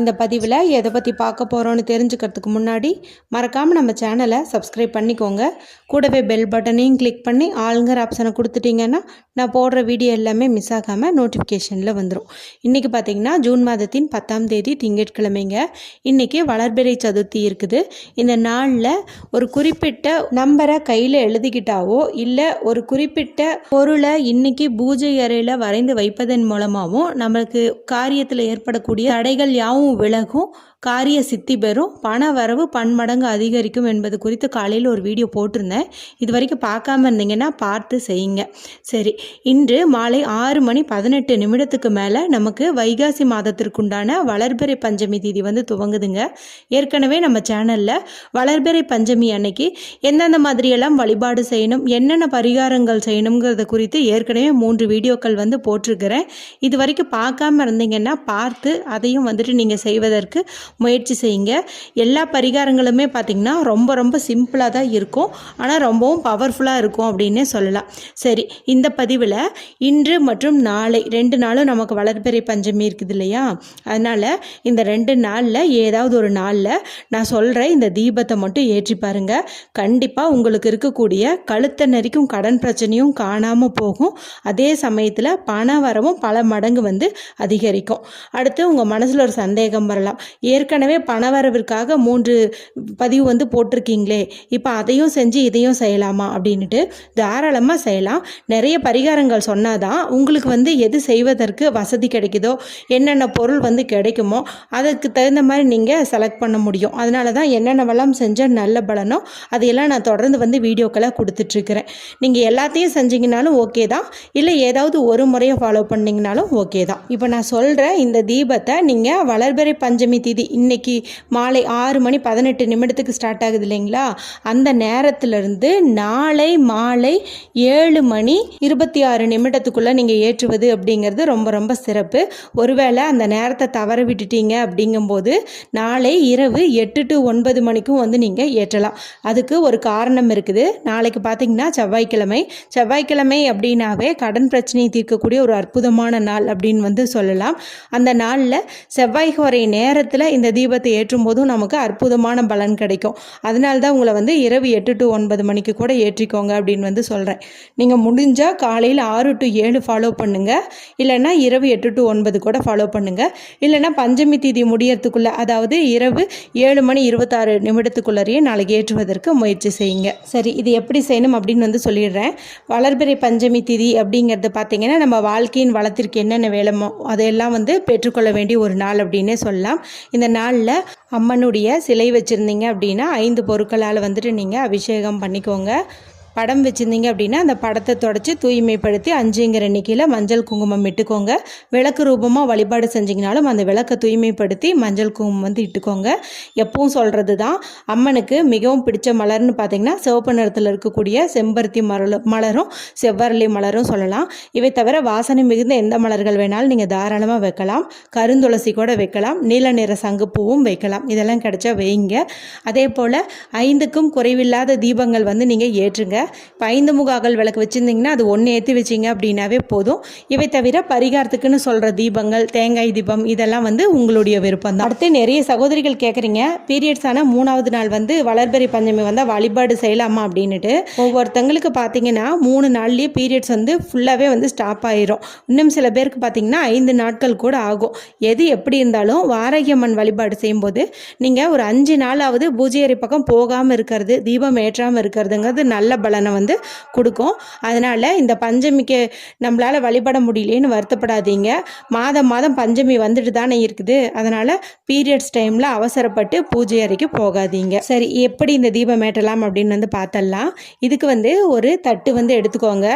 இந்த பதிவில் எதை பற்றி பார்க்க போகிறோன்னு தெரிஞ்சுக்கிறதுக்கு முன்னாடி மறக்காமல் நம்ம சேனலை சப்ஸ்கிரைப் பண்ணிக்கோங்க. கூடவே பெல் பட்டனையும் கிளிக் பண்ணி ஆளுங்கிற ஆப்ஷனை கொடுத்துட்டிங்கன்னா நான் போடுற வீடியோ எல்லாமே மிஸ் ஆகாமல் நோட்டிஃபிகேஷனில் வந்துடும் இன்றைக்கி பார்த்தீங்கன்னா ஜூன் மாதத்தின் பத்தாம் தேதி திங்கட்கிழமைங்க. இன்றைக்கி வளர்பிறை சதுர்த்தி இருக்குது. இந்த நாளில் ஒரு குறிப்பிட்ட நம்பரை கையில் எழுதிக்கிட்டாவோ இல்லை ஒரு குறிப்பிட்ட பொருளை இன்றைக்கி பூஜை அறையில் வரைந்து வைப்பதன் மூலமாகவும் நம்மளுக்கு காரியத்தில் ஏற்படக்கூடிய தடைகள் யாவும் விலகும் காரிய சித்தி பெறும் பண வரவு பன்மடங்கு அதிகரிக்கும் என்பது குறித்து காலையில் ஒரு வீடியோ போட்டிருந்தேன். இது வரைக்கும் பார்க்காம இருந்தீங்கன்னா பார்த்து செய்யுங்க. சரி இன்று மாலை ஆறு மணி பதினெட்டு நிமிடத்துக்கு மேலே நமக்கு வைகாசி மாதத்திற்குண்டான வளர்பிறை பஞ்சமி தீதி வந்து துவங்குதுங்க. ஏற்கனவே நம்ம சேனலில் வளர்பிறை பஞ்சமி அன்னைக்கு எந்தெந்த மாதிரியெல்லாம் வழிபாடு செய்யணும் என்னென்ன பரிகாரங்கள் செய்யணுங்கிறத குறித்து ஏற்கனவே மூன்று வீடியோக்கள் வந்து போட்டிருக்கிறேன். இது வரைக்கும் பார்க்காம இருந்தீங்கன்னா பார்த்து அதையும் வந்துட்டு நீங்கள் செய்வதற்கு முயற்சி செய்யுங்க. எல்லா பரிகாரங்களுமே பார்த்திங்கன்னா ரொம்ப ரொம்ப சிம்பிளாக தான் இருக்கும். ஆனால் ரொம்பவும் பவர்ஃபுல்லாக இருக்கும் அப்படின்னே சொல்லலாம். சரி இந்த பதிவில் இன்று மற்றும் நாளை ரெண்டு நாளும் நமக்கு வளர்பிறை பஞ்சமி இருக்குது இல்லையா? அதனால் இந்த ரெண்டு நாளில் ஏதாவது ஒரு நாளில் நான் சொல்கிற இந்த தீபத்தை மட்டும் ஏற்றி பாருங்கள் கண்டிப்பாக உங்களுக்கு இருக்கக்கூடிய கழுத்தை நெறிக்கும் கடன் பிரச்சனையும் காணாமல் போகும். அதே சமயத்தில் பண வரவும் பல மடங்கு வந்து அதிகரிக்கும். அடுத்து உங்கள் மனசில் ஒரு சந்தேகம் வரலாம். ஏற்கனவே பணவரவிற்காக மூன்று பதிவு வந்து போட்டிருக்கீங்களே. இப்போ அதையும் செஞ்சு இதையும் செய்யலாமா? அப்படின்ட்டு தாராளமாக செய்யலாம். நிறைய பரிகாரங்கள் சொன்னாதான் உங்களுக்கு வந்து எது செய்வதற்கு வசதி கிடைக்குதோ என்னென்ன பொருள் வந்து கிடைக்குமோ அதுக்கு தகுந்த மாதிரி நீங்கள் செலக்ட் பண்ண முடியும். அதனால தான் என்னென்னவெல்லாம் செஞ்சால் நல்ல பலனோ அதையெல்லாம் நான் தொடர்ந்து வந்து வீடியோக்களை கொடுத்துட்ருக்குறேன். நீங்கள் எல்லாத்தையும் செஞ்சீங்கனாலும் ஓகே தான். இல்லை ஏதாவது ஒரு முறையை ஃபாலோ பண்ணிங்கனாலும் ஓகே தான். இப்போ நான் சொல்கிற இந்த தீபத்தை நீங்கள் வளர்பிறை பஞ்சமி திதி இன்னைக்கு மாலை ஆறு மணி பதினெட்டு நிமிடத்துக்கு ஸ்டார்ட் ஆகுது இல்லைங்களா? அந்த நேரத்திலிருந்து நாளை மாலை ஏழு மணி இருபத்தி ஆறு நிமிடத்துக்குள்ளே நீங்கள் ஏற்றுவது அப்படிங்கிறது ரொம்ப ரொம்ப சிறப்பு. ஒருவேளை அந்த நேரத்தை தவற விட்டுட்டீங்க அப்படிங்கும்போது நாளை இரவு எட்டு டு ஒன்பது மணிக்கும் வந்து நீங்கள் ஏற்றலாம். அதுக்கு ஒரு காரணம் இருக்குது. நாளைக்கு பார்த்தீங்கன்னா செவ்வாய்க்கிழமை. செவ்வாய்க்கிழமை அப்படின்னாவே கடன் பிரச்சனையை தீர்க்கக்கூடிய ஒரு அற்புதமான நாள் அப்படின்னு வந்து சொல்லலாம். அந்த நாளில் செவ்வாய் வரை நேரத்தில் இந்த தீபத்தை ஏற்றும் போதும் நமக்கு அற்புதமான பலன் கிடைக்கும். அதனால தான் உங்களை வந்து இரவு எட்டு டு ஒன்பது மணிக்கு கூட ஏற்றிக்கோங்க அப்படின்னு வந்து சொல்கிறேன் நீங்கள் முடிஞ்சால் காலையில் ஆறு டு ஏழு ஃபாலோ பண்ணுங்கள் இல்லைன்னா இரவு எட்டு டு ஒன்பது கூட ஃபாலோ பண்ணுங்கள் இல்லைன்னா பஞ்சமி தீதி முடியறதுக்குள்ளே அதாவது இரவு ஏழு மணி இருபத்தாறு நிமிடத்துக்குள்ளேயே நாளைக்கு ஏற்றுவதற்கு முயற்சி செய்யுங்க. சரி இது எப்படி செய்யணும் அப்படின்னு வந்து சொல்லிடுறேன். வளர்பிறை பஞ்சமி திதி அப்படிங்கிறது பார்த்தீங்கன்னா நம்ம வாழ்க்கையின் வளத்திற்கு என்னென்ன வேலைமோ அதையெல்லாம் வந்து பெற்றுக்கொள்ள வேண்டிய ஒரு நாள் அப்படின்னு சொல்லலாம். இந்த நாளில் அம்மனுடைய சிலை வச்சுருந்தீங்க அப்படின்னா ஐந்து பொருட்களால் வந்துட்டு நீங்கள் அபிஷேகம் பண்ணிக்கோங்க. படம் வச்சுருந்தீங்க அப்படின்னா அந்த படத்தை தொடச்சி தூய்மைப்படுத்தி அஞ்சுங்கிற எண்ணிக்கையில் மஞ்சள் குங்குமம் இட்டுக்கோங்க. விளக்கு ரூபமாக வழிபாடு செஞ்சிங்கனாலும் அந்த விளக்கை தூய்மைப்படுத்தி மஞ்சள் குங்குமம் வந்து இட்டுக்கோங்க. எப்பவும் சொல்கிறது தான் அம்மனுக்கு மிகவும் பிடிச்ச மலர்னு பார்த்தீங்கன்னா சிவப்பு நிறத்தில் இருக்கக்கூடிய செம்பருத்தி மலர் மலரும் செவ்வரளி மலரும் சொல்லலாம். இவை தவிர வாசனை மிகுந்த எந்த மலர்கள் வேணாலும் நீங்கள் தாராளமாக வைக்கலாம். கருந்துளசி கூட வைக்கலாம். நீல நிற சங்குப்பூவும் வைக்கலாம். இதெல்லாம் கிடைச்சா வைங்க. அதே போல் ஐந்துக்கும் குறைவில்லாத தீபங்கள் வந்து நீங்கள் ஏற்றுங்க. இப்போ ஐந்து முக அகல் விளக்கு வச்சுருந்தீங்கன்னா அது ஒன்று ஏற்றி வச்சிங்க அப்படின்னாவே போதும். இவை தவிர பரிகாரத்துக்குன்னு சொல்கிற தீபங்கள் தேங்காய் தீபம் இதெல்லாம் வந்து உங்களுடைய விருப்பம் தான் அடுத்து நிறைய சகோதரிகள் கேட்குறீங்க பீரியட்ஸ் ஆனால் மூணாவது நாள் வந்து வளர்பெரி பஞ்சமி வந்தால் வழிபாடு செய்யலாமா அப்படின்னுட்டு. ஒவ்வொருத்தங்களுக்கு பார்த்தீங்கன்னா மூணு நாள்லேயே பீரியட்ஸ் வந்து ஃபுல்லாகவே வந்து ஸ்டாப் ஆயிரும். இன்னும் சில பேருக்கு பார்த்தீங்கன்னா ஐந்து நாட்கள் கூட ஆகும். எது எப்படி இருந்தாலும் வாரகியம்மன் வழிபாடு செய்யும்போது நீங்கள் ஒரு அஞ்சு நாளாவது பூஜையறை பக்கம் போகாமல் இருக்கிறது தீபம் ஏற்றாமல் இருக்கிறதுங்கிறது நல்ல பல பலனை வந்து கொடுக்கும். அதனால் இந்த பஞ்சமிக்கு நம்மளால் வழிபட முடியலேன்னு வருத்தப்படாதீங்க. மாதம் மாதம் பஞ்சமி வந்துட்டு தானே இருக்குது. அதனால் பீரியட்ஸ் டைமில் அவசரப்பட்டு பூஜை அறைக்கு போகாதீங்க. சரி எப்படி இந்த தீபம் ஏற்றலாம் அப்படின்னு வந்து பார்த்தலாம் இதுக்கு வந்து ஒரு தட்டு வந்து எடுத்துக்கோங்க.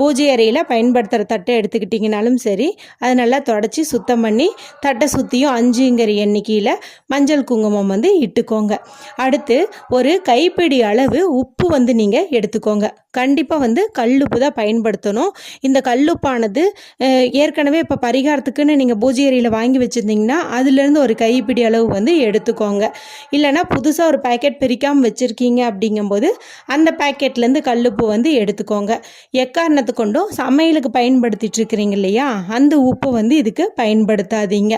பூஜை அறையில் பயன்படுத்துகிற தட்டை எடுத்துக்கிட்டிங்கனாலும் சரி அதை நல்லா தொடச்சி சுத்தம் பண்ணி தட்டை சுற்றியும் அஞ்சுங்கிற எண்ணிக்கையில் மஞ்சள் குங்குமம் வந்து இட்டுக்கோங்க. அடுத்து ஒரு கைப்பிடி அளவு உப்பு வந்து நீங்கள் எடுத்துக்கோங்க. எடுத்துக்கோங்க. கண்டிப்பாக வந்து கல்லுப்பு தான் பயன்படுத்தணும். இந்த கல்லுப்பானது ஏற்கனவே இப்போ பரிகாரத்துக்குன்னு நீங்கள் பூஜை அறையில் வாங்கி வச்சுருந்தீங்கன்னா அதுலேருந்து ஒரு கைப்பிடி அளவு வந்து எடுத்துக்கோங்க. இல்லைனா புதுசாக ஒரு பேக்கெட் பிரிக்காமல் வச்சுருக்கீங்க அப்படிங்கும்போது அந்த பேக்கெட்லேருந்து கல்லுப்பு வந்து எடுத்துக்கோங்க. எக்காரணத்து கொண்டும் சமையலுக்கு பயன்படுத்திட்டு இருக்கிறீங்க இல்லையா அந்த உப்பு வந்து இதுக்கு பயன்படுத்தாதீங்க.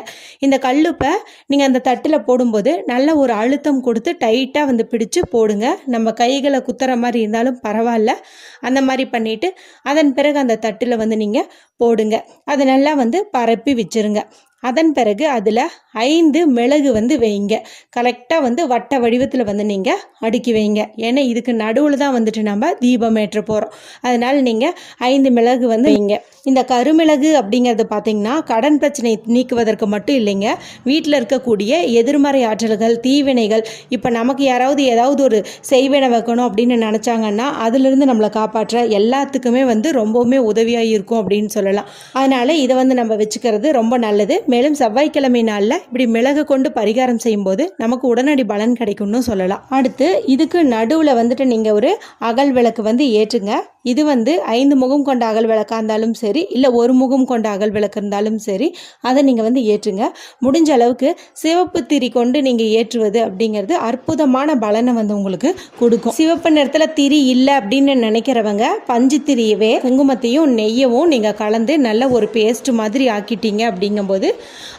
இந்த கல்லுப்பை நீங்கள் அந்த தட்டில் போடும்போது நல்ல ஒரு அழுத்தம் கொடுத்து டைட்டாக வந்து பிடிச்சு போடுங்க. நம்ம கைகளை குத்துற மாதிரி இருந்தாலும் பரவாயில்ல பரவாயில்ல. அந்த மாதிரி பண்ணிவிட்டு அதன் பிறகு அந்த தட்டில் வந்து நீங்கள் போடுங்க. அதை நல்லா வந்து பரப்பி வச்சிருங்க. அதன் பிறகு அதில் ஐந்து மிளகு வந்து வைங்க. கரெக்டாக வந்து வட்ட வடிவத்தில் வந்து நீங்கள் அடுக்கி வைங்க. ஏன்னா இதுக்கு நடுவில் தான் வந்துட்டு நம்ம தீபம் ஏற்ற போகிறோம் அதனால் நீங்கள் ஐந்து மிளகு வந்து வைங்க. இந்த கருமிளகு அப்படிங்கிறது பார்த்திங்கன்னா கடன் பிரச்சனை நீக்குவதற்கு மட்டும் இல்லைங்க. வீட்டில் இருக்கக்கூடிய எதிர்மறை ஆற்றல்கள் தீவினைகள் இப்போ நமக்கு யாராவது ஏதாவது ஒரு செய்வினை வைக்கணும் அப்படின்னு நினச்சாங்கன்னா அதிலிருந்து நம்மளை காப்பாற்ற எல்லாத்துக்குமே வந்து ரொம்பவுமே உதவியாக இருக்கும் அப்படின்னு சொல்லலாம். அதனால் இதை வந்து நம்ம வச்சுக்கிறது ரொம்ப நல்லது. மேலும் செவ்வாய்க்கிழமை நாளில் இப்படி மிளகு கொண்டு பரிகாரம் செய்யும்போது நமக்கு உடனடி பலன் கிடைக்கும்னு சொல்லலாம். அடுத்து இதுக்கு நடுவில் வந்துட்டு நீங்கள் ஒரு அகல் விளக்கு வந்து ஏற்றுங்க. இது வந்து ஐந்து முகம் கொண்ட அகல் விளக்காக இருந்தாலும் சரி இல்லை ஒரு முகம் கொண்ட அகல் விளக்கு இருந்தாலும் சரி அதை நீங்கள் வந்து ஏற்றுங்க. முடிஞ்ச அளவுக்கு சிவப்பு திரி கொண்டு நீங்கள் ஏற்றுவது அப்படிங்கிறது அற்புதமான பலனை வந்து உங்களுக்கு கொடுக்கும். சிவப்பு நிறத்தில் திரி இல்லை அப்படின்னு நினைக்கிறவங்க பஞ்சு திரியவே குங்குமத்தையும் நெய்யவும் நீங்கள் கலந்து நல்ல ஒரு பேஸ்ட் மாதிரி ஆக்கிட்டீங்க அப்படிங்கும்போது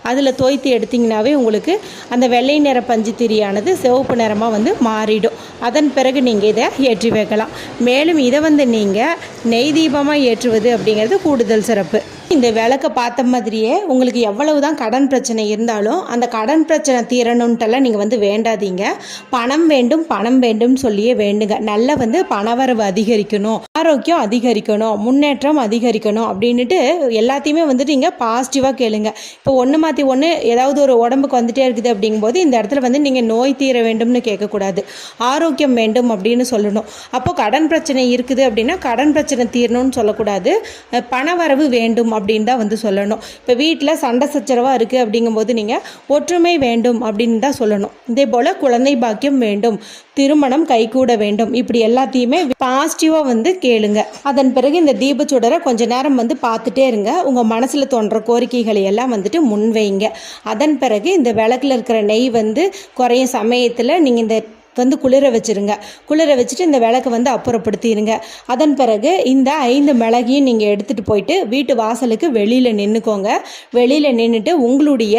அதில் தோய்த்து எடுத்திங்கனாவே உங்களுக்கு அந்த வெள்ளை நிற பஞ்சு திரியானது சிவப்பு நிறமாக வந்து மாறிடும். அதன் பிறகு நீங்கள் இதை ஏற்றி வைக்கலாம். மேலும் இதை வந்து நீங்கள் நெய் தீபமாக ஏற்றுவது அப்படிங்கிறது கூடுதல் சிறப்பு. இந்த விளக்கை பார்த்த மாதிரியே உங்களுக்கு எவ்வளவு தான் கடன் பிரச்சனை இருந்தாலும் அந்த கடன் பிரச்சனை தீரணுன்ட்டெல்லாம் நீங்கள் வந்து வேண்டாதீங்க. பணம் வேண்டும் பணம் வேண்டும் சொல்லியே வேண்டுங்க. நல்லா வந்து பணவரவு அதிகரிக்கணும். ஆரோக்கியம் அதிகரிக்கணும் முன்னேற்றம் அதிகரிக்கணும் அப்படின்ட்டு எல்லாத்தையுமே வந்துட்டு நீங்கள் பாசிட்டிவாக கேளுங்க. இப்போ ஒன்று மாற்றி ஒன்று ஏதாவது ஒரு உடம்புக்கு வந்துட்டே இருக்குது அப்படிங்கும்போது இந்த இடத்துல வந்து நீங்கள் நோய் தீர வேண்டும்னு கேட்கக்கூடாது. ஆரோக்கியம் வேண்டும் அப்படின்னு சொல்லணும். அப்போ கடன் பிரச்சனை இருக்குது அப்படின்னா கடன் பிரச்சனை தீரணும்னு சொல்லக்கூடாது. பண வரவு வேண்டும் அப்படின்னு தான் வந்து சொல்லணும். இப்போ வீட்டில் சண்டை சச்சரவாக இருக்குது அப்படிங்கும்போது நீங்கள் ஒற்றுமை வேண்டும் அப்படின்னு தான் சொல்லணும். இதே போல் குழந்தை பாக்கியம் வேண்டும். திருமணம் கைகூட வேண்டும். இப்படி எல்லாத்தையுமே பாசிட்டிவாக வந்து கேளுங்க. அதன் பிறகு இந்த தீபச்சுடரை கொஞ்ச நேரம் வந்து பார்த்துட்டே இருங்க. உங்கள் மனசில் தோன்ற கோரிக்கைகளை எல்லாம் வந்துட்டு முன்வைங்க. அதன் பிறகு இந்த விளக்குல இருக்கிற நெய் வந்து குறையும் சமயத்தில் நீங்கள் இந்த வந்து குளிர வச்சிருங்க. குளிர வச்சுட்டு இந்த விளக்கு வந்து அப்புறப்படுத்திடுங்க அதன் பிறகு இந்த ஐந்து மிளகையும் நீங்கள் எடுத்துகிட்டு போயிட்டு வீட்டு வாசலுக்கு வெளியில் நின்றுக்கோங்க வெளியில் நின்றுட்டு உங்களுடைய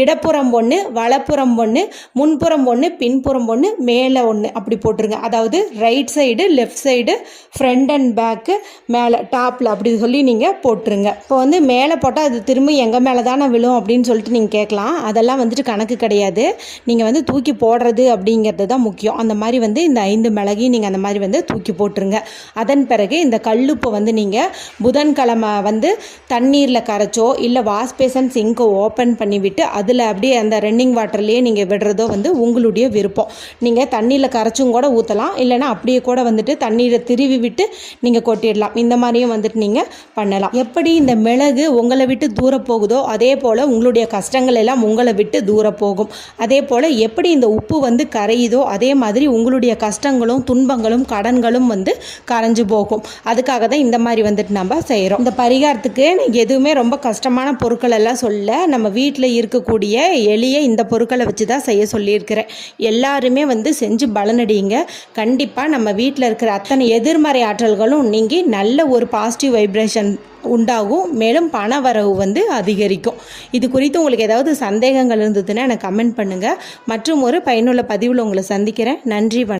இடப்புறம் ஒன்று வலப்புறம் ஒன்று முன்புறம் ஒன்று பின்புறம் ஒன்று மேலே ஒன்று அப்படி போட்டுருங்க. அதாவது right side left side front and back மேலே டாப்பில் அப்படி சொல்லி நீங்கள் போட்டுருங்க. இப்போ வந்து மேலே போட்டால் அது திரும்ப எங்கள் மேலே தானே விழும் அப்படின்னு சொல்லிட்டு நீங்கள் கேட்கலாம். அதெல்லாம் வந்துட்டு கணக்கு கிடையாது. நீங்கள் வந்து தூக்கி போடுறது அப்படிங்கிறது தான் முக்கியம். முக்கியம். அந்த மாதிரி வந்து இந்த ஐந்து மிளகையும் நீங்கள் அந்த மாதிரி வந்து தூக்கி போட்டுருங்க. அதன் பிறகு இந்த கல்லுப்பை வந்து நீங்கள் புதன்கிழமை வந்து தண்ணீரில் கரைச்சோ இல்லை வாஷ் பேசன் சிங்கை ஓப்பன் பண்ணி விட்டு அதில் அப்படியே அந்த ரன்னிங் வாட்டர்லேயே நீங்கள் விடுறதோ வந்து உங்களுடைய விருப்பம். நீங்கள் தண்ணியில் கரைச்சும் கூட ஊற்றலாம் இல்லைன்னா அப்படியே கூட வந்துட்டு தண்ணீரை திருவி விட்டு நீங்கள் கொட்டிடலாம். இந்த மாதிரியும் வந்துட்டு நீங்கள் பண்ணலாம். எப்படி இந்த மிளகு உங்களை விட்டு தூர போகுதோ அதே போல் உங்களுடைய கஷ்டங்கள் எல்லாம் உங்களை விட்டு தூர போகும். அதே போல் எப்படி இந்த உப்பு வந்து கரையுதோ அதே அதே மாதிரி உங்களுடைய கஷ்டங்களும் துன்பங்களும் கடன்களும் வந்து கரைஞ்சு போகும். அதுக்காக தான் இந்த மாதிரி வந்துட்டு நம்ம செய்கிறோம் இந்த பரிகாரத்துக்கு எதுவுமே ரொம்ப கஷ்டமான பொருட்கள் எல்லாம் சொல்ல நம்ம வீட்டில் இருக்கக்கூடிய எளிய இந்த பொருட்களை வச்சு தான் செய்ய சொல்லியிருக்கிறேன். எல்லாருமே வந்து செஞ்சு பலனடிங்க கண்டிப்பாக நம்ம வீட்டில் இருக்கிற அத்தனை எதிர்மறை ஆற்றல்களும் நீங்கி நல்ல ஒரு பாசிட்டிவ் வைப்ரேஷன் உண்டாகும். மேலும் பண வரவு வந்து அதிகரிக்கும். இது குறித்து உங்களுக்கு ஏதாவது சந்தேகங்கள் இருந்ததுன்னா எனக்கு கமெண்ட் பண்ணுங்கள் மற்றும் ஒரு பயனுள்ள பதிவில் உங்களை சந்திக்கிறேன். நன்றி வணக்கம்.